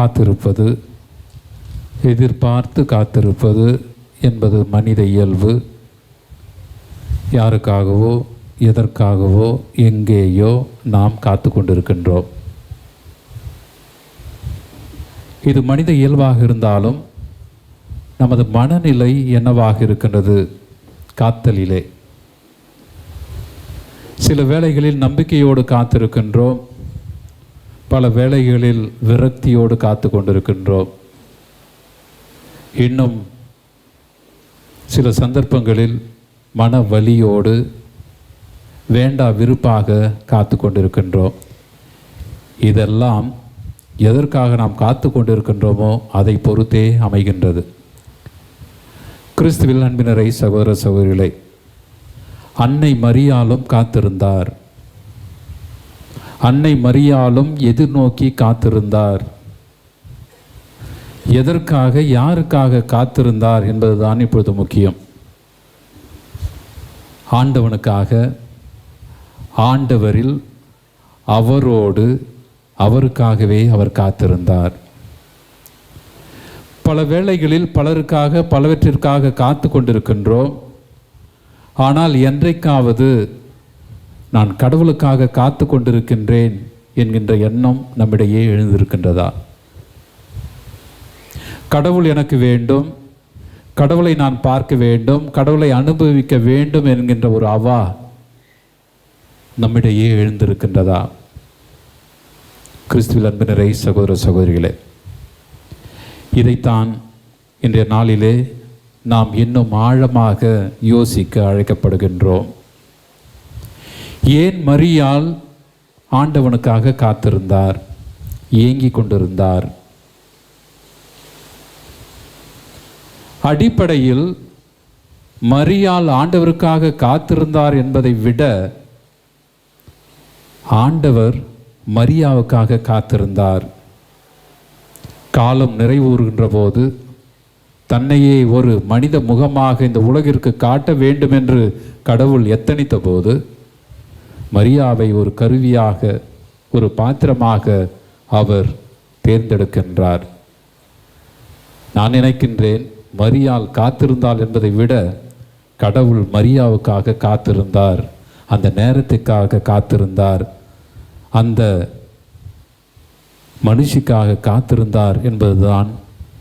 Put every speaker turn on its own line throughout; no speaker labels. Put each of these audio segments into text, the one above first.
காத்திருப்பது எதிர்பார்த்து காத்திருப்பது என்பது மனித இயல்பு. யாருக்காகவோ எதற்காகவோ எங்கேயோ நாம் காத்து கொண்டிருக்கின்றோம். இது மனித இயல்பாக இருந்தாலும் நமது மனநிலை என்னவாக இருக்கின்றது? காத்தலிலே. சில வேளைகளில் நம்பிக்கையோடு காத்திருக்கின்றோம். பல வேளைகளில் விரக்தியோடு காத்து கொண்டிருக்கின்றோம் இன்னும் சில சந்தர்ப்பங்களில் மன வலியோடு வேண்டா விருப்பாக காத்து கொண்டிருக்கின்றோம் இதெல்லாம் எதற்காக நாம் காத்து கொண்டிருக்கின்றோமோ அதை பொறுத்தே அமைகின்றது. கிறிஸ்துவில் அன்பினரை சகோதர சகோதரிகளை அன்னை மரியாலும் காத்திருந்தார். அன்னை மரியாலும் எதிர்நோக்கி காத்திருந்தார். எதற்காக யாருக்காக காத்திருந்தார் என்பதுதான் இப்பொழுது முக்கியம். ஆண்டவனுக்காக ஆண்டவரில் அவரோடு அவருக்காகவே அவர் காத்திருந்தார். பல வேளைகளில் பலருக்காக பலவற்றிற்காக காத்து கொண்டிருக்கின்றோம். ஆனால் என்றைக்காவது நான் கடவுளுக்காக காத்து கொண்டிருக்கின்றேன் என்கின்ற எண்ணம் நம்மிடையே எழுந்திருக்கின்றதா? கடவுள் எனக்கு வேண்டும். கடவுளை நான் பார்க்க வேண்டும். கடவுளை அனுபவிக்க வேண்டும் என்கின்ற ஒரு அவா நம்மிடையே எழுந்திருக்கின்றதா? கிறிஸ்துவில் அன்பினரை சகோதர சகோதரிகளே இதைத்தான் இன்றைய நாளிலே நாம் இன்னும் ஆழமாக யோசிக்க அழைக்கப்படுகின்றோம். ஏன் மரியால் ஆண்டவனுக்காக காத்திருந்தார்? ஏங்கிக் கொண்டிருந்தார். அடிப்படையில் மரியாள் ஆண்டவருக்காக காத்திருந்தார் என்பதை விட ஆண்டவர் மரியாவுக்காக காத்திருந்தார். காலம் நிறைவுறுகின்ற போது தன்னையே ஒரு மனித முகமாக இந்த உலகிற்கு காட்ட வேண்டும் என்று கடவுள் எத்தனித்த போது மரியாவை ஒரு கருவியாக ஒரு பாத்திரமாக அவர் தேர்ந்தெடுக்கின்றார். நான் நினைக்கின்றேன் மரியால் காத்திருந்தாள் என்பதை விட கடவுள் மரியாவுக்காக காத்திருந்தார். அந்த நேரத்துக்காக காத்திருந்தார். அந்த மனுஷிக்காக காத்திருந்தார் என்பதுதான்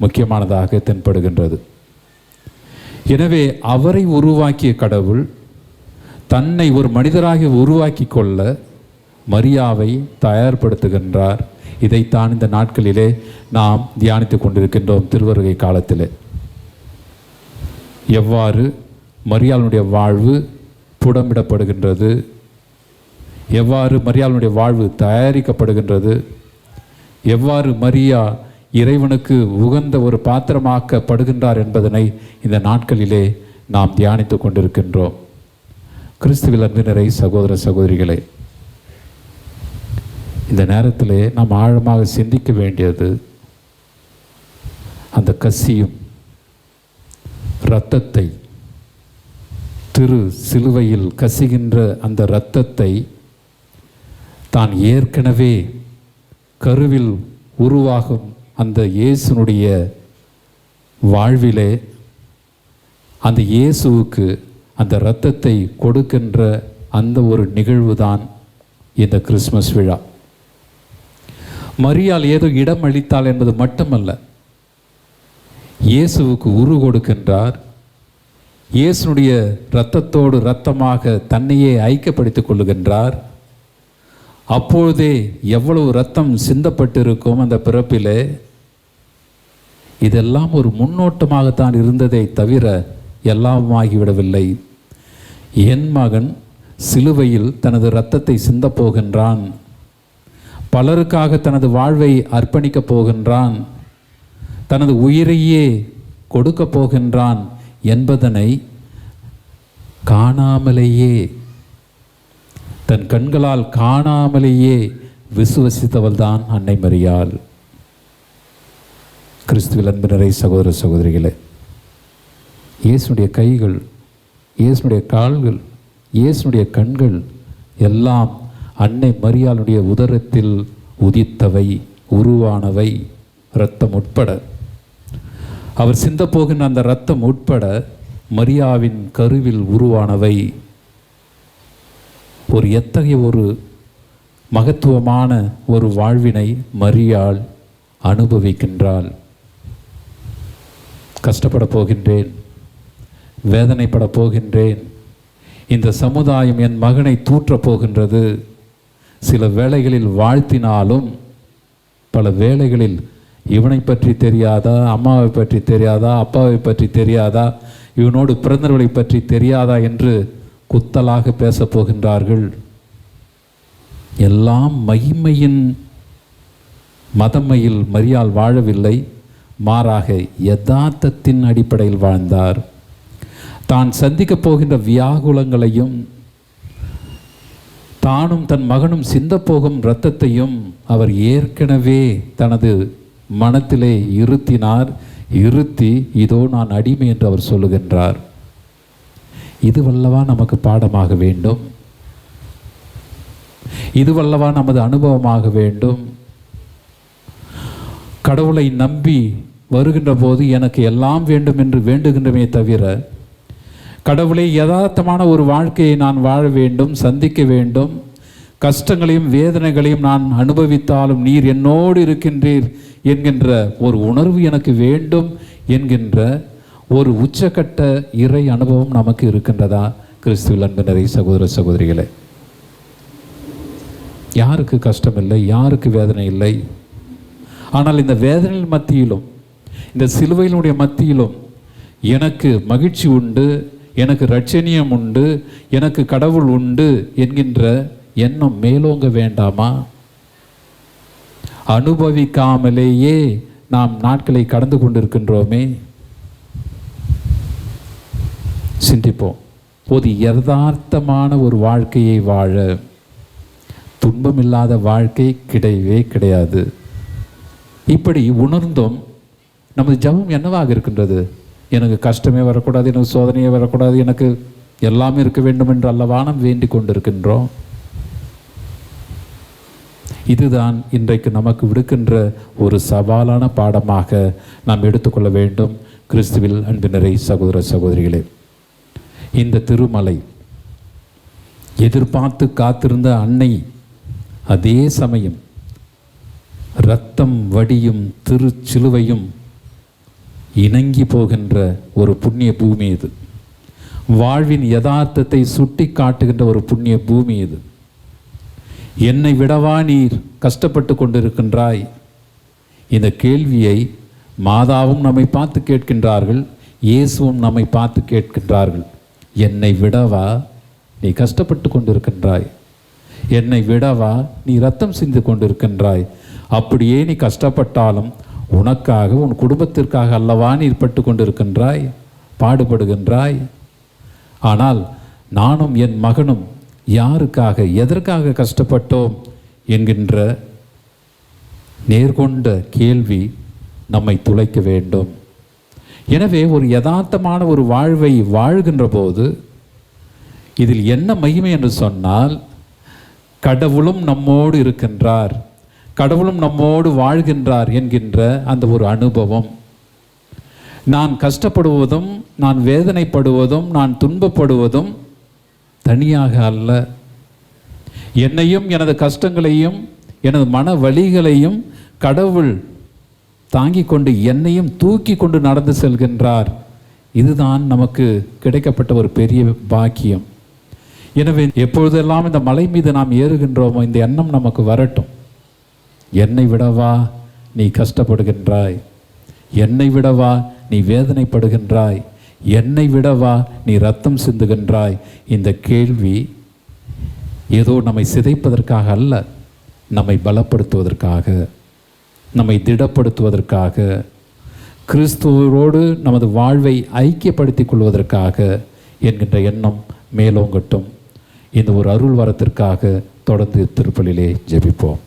முக்கியமானதாக தென்படுகின்றது. எனவே அவரை உருவாக்கிய கடவுள் தன்னை ஒரு மனிதராக உருவாக்கி கொள்ள மரியாவை தயார்படுத்துகின்றார். இதைத்தான் இந்த நாட்களிலே நாம் தியானித்து கொண்டிருக்கின்றோம் திருவருகை காலத்தில். எவ்வாறு மரியாளுடைய வாழ்வு புடமிடப்படுகின்றது எவ்வாறு மரியாளுடைய வாழ்வு தயாரிக்கப்படுகின்றது எவ்வாறு மரியா இறைவனுக்கு உகந்த ஒரு பாத்திரமாக்கப்படுகின்றார் என்பதனை இந்த நாட்களிலே நாம் தியானித்து கொண்டிருக்கின்றோம். கிறிஸ்துவில் அன்பினரை சகோதர சகோதரிகளே இந்த நேரத்தில் நாம் ஆழமாக சிந்திக்க வேண்டியது அந்த கசியும் இரத்தத்தை திரு சிலுவையில் கசிகின்ற அந்த இரத்தத்தை தான் ஏற்கனவே கருவில் உருவாகும் அந்த இயேசுனுடைய வாழ்விலே அந்த இயேசுவுக்கு அந்த இரத்தத்தை கொடுக்கின்ற அந்த ஒரு நிகழ்வு தான் இந்த கிறிஸ்மஸ் விழா. மரியாள் ஏதோ இடம் அளித்தாள் என்பது மட்டுமல்ல இயேசுவுக்கு உரு கொடுக்கின்றார். இயேசுனுடைய இரத்தத்தோடு இரத்தமாக தன்னையே ஐக்கியப்படுத்திக் கொள்ளுகின்றார். அப்பொழுதே எவ்வளவு ரத்தம் சிந்தப்பட்டிருக்கும் அந்த பிறப்பிலே இதெல்லாம் ஒரு முன்னோட்டமாகத்தான் இருந்ததை தவிர எல்லாமாகிவிடவில்லை என் மகன் சிலுவையில் தனது இரத்தத்தை சிந்தப் போகின்றான் பலருக்காக தனது வாழ்வை அர்ப்பணிக்கப் போகின்றான். தனது உயிரையே கொடுக்கப் போகின்றான் என்பதனை காணாமலேயே தன் கண்களால் காணாமலேயே விசுவசித்தவள் தான் அன்னை மரியாள். கிறிஸ்துவில் அன்பினரை சகோதர சகோதரிகளே இயேசுடைய கைகள் இயேசுடைய கால்கள் இயேசுடைய கண்கள் எல்லாம் அன்னை மரியாளுடைய உதரத்தில் உதித்தவை உருவானவை இரத்தம் உட்பட. அவர் சிந்தப்போகின்ற அந்த இரத்தம் உட்பட மரியாவின் கருவில் உருவானவை. ஒரு எத்தகைய ஒரு மகத்துவமான ஒரு வாழ்வினை மரியாள் அனுபவிக்கின்றாள். கஷ்டப்பட போகின்றேன். வேதனைப்பட போகின்றேன் இந்த சமுதாயம் என் மகனை தூற்றப் போகின்றது சில வேளைகளில் வாழ்த்தினாலும் பல வேளைகளில் இவனை பற்றி தெரியாதா அம்மாவை பற்றி தெரியாதா அப்பாவை பற்றி தெரியாதா இவனோடு பிறந்தவர்களை பற்றி தெரியாதா என்று குத்தலாக பேசப் போகின்றார்கள். எல்லாம் மகிமையின் மதமையில் மரியால் வாழவில்லை. மாறாக யதார்த்தத்தின் அடிப்படையில் வாழ்ந்தார். தான் சந்திக்க போகின்ற வியாகுலங்களையும் தானும் தன் மகனும் சிந்தப்போகும் இரத்தத்தையும் அவர் ஏற்கனவே தனது மனத்திலே இருத்தினார். இருத்தி இதோ நான் அடிமை என்று அவர் சொல்லுகின்றார். இதுவல்லவா நமக்கு பாடமாக வேண்டும். இதுவல்லவா நமது அனுபவமாக வேண்டும். கடவுளை நம்பி வருகின்ற போது எனக்கு எல்லாம் வேண்டும் என்று வேண்டுகின்றமே தவிர கடவுளை யதார்த்தமான ஒரு வாழ்க்கையை நான் வாழ வேண்டும் சந்திக்க வேண்டும். கஷ்டங்களையும் வேதனைகளையும் நான் அனுபவித்தாலும் நீர் என்னோடு இருக்கின்றீர் என்கின்ற ஒரு உணர்வு எனக்கு வேண்டும் என்கின்ற ஒரு உச்சக்கட்ட இறை அனுபவம் நமக்கு இருக்கின்றதா? கிறிஸ்துவில் அன்பினரை சகோதர சகோதரிகளே. யாருக்கு கஷ்டம் இல்லை யாருக்கு வேதனை இல்லை? ஆனால் இந்த வேதனையின் மத்தியிலும் இந்த சிலுவையினுடைய மத்தியிலும் எனக்கு மகிழ்ச்சி உண்டு. எனக்கு ரட்சணியம் உண்டு எனக்கு கடவுள் உண்டு என்கின்ற எண்ணம் மேலோங்க வேண்டாமா? அனுபவிக்காமலேயே நாம் நாட்களை கடந்து கொண்டிருக்கின்றோமே. சிந்திப்போம். ஒரு யதார்த்தமான ஒரு வாழ்க்கையை வாழ துன்பமில்லாத வாழ்க்கை கிடையவே கிடையாது. இப்படி உணர்ந்தும் நமது ஜபம் என்னவாக இருக்கின்றது? எனக்கு கஷ்டமே வரக்கூடாது எனக்கு சோதனையே வரக்கூடாது எனக்கு எல்லாமே இருக்க வேண்டும் என்று அல்லவா நாம் வேண்டிக் கொண்டிருக்கின்றோம்? இதுதான் இன்றைக்கு நமக்கு விடுக்கின்ற ஒரு சவாலான பாடமாக நாம் எடுத்துக்கொள்ள வேண்டும். கிறிஸ்துவில் அன்பினரை சகோதர சகோதரிகளே இந்த திருமலை எதிர்பார்த்து காத்திருந்த அன்னை அதே சமயம் இரத்தம் வடியும் திருச்சிலுவையும் இணங்கி போகின்ற ஒரு புண்ணிய பூமி இது. வாழ்வின் யதார்த்தத்தை சுட்டி காட்டுகின்ற ஒரு புண்ணிய பூமி இது. என்னை விடவா நீர் கஷ்டப்பட்டு கொண்டிருக்கின்றாய்? இந்த கேள்வியை மாதாவும் நம்மை பார்த்து கேட்கின்றார்கள் இயேசுவும் நம்மை பார்த்து கேட்கின்றார்கள். என்னை விடவா நீ கஷ்டப்பட்டு கொண்டிருக்கின்றாய்? என்னை விடவா நீ ரத்தம் சிந்து கொண்டிருக்கின்றாய்? அப்படியே நீ கஷ்டப்பட்டாலும் உனக்காக உன் குடும்பத்திற்காக அல்லவா நீர் பட்டு கொண்டிருக்கின்றாய்? பாடுபடுகின்றாய்? ஆனால் நானும் என் மகனும் யாருக்காக எதற்காக கஷ்டப்பட்டோம் என்கின்ற நேர்கொண்ட கேள்வி நம்மை துளைக்க வேண்டும். எனவே ஒரு யதார்த்தமான ஒரு வாழ்வை வாழ்கின்ற போது இதில் என்ன மகிமை என்று சொன்னால் கடவுளும் நம்மோடு இருக்கின்றார். கடவுளும் நம்மோடு வாழ்கின்றார் என்கின்ற அந்த ஒரு அனுபவம். நான் கஷ்டப்படுவதும் நான் வேதனைப்படுவதும் நான் துன்பப்படுவதும் தனியாக அல்ல. என்னையும் எனது கஷ்டங்களையும் எனது மன வழிகளையும் கடவுள் தாங்கிக் கொண்டு என்னையும் தூக்கி கொண்டு நடந்து செல்கின்றார். இதுதான் நமக்கு கிடைக்கப்பட்ட ஒரு பெரிய பாக்கியம். எனவே எப்பொழுதெல்லாம் இந்த மலை மீது நாம் ஏறுகின்றோமோ இந்த எண்ணம் நமக்கு வரட்டும். என்னை விடவா நீ கஷ்டப்படுகின்றாய்? என்னை விடவா நீ வேதனைப்படுகின்றாய்? என்னை விடவா நீ ரத்தம் சிந்துகின்றாய்? இந்த கேள்வி ஏதோ நம்மை சிதைப்பதற்காக அல்ல நம்மை பலப்படுத்துவதற்காக நம்மை திடப்படுத்துவதற்காக கிறிஸ்துவோடு நமது வாழ்வை ஐக்கியப்படுத்திக் கொள்வதற்காக என்கின்ற எண்ணம் மேலோங்கட்டும். இந்த ஒரு அருள் வரத்திற்காக தொடர்ந்து திருப்பலிலே ஜெபிப்போம்.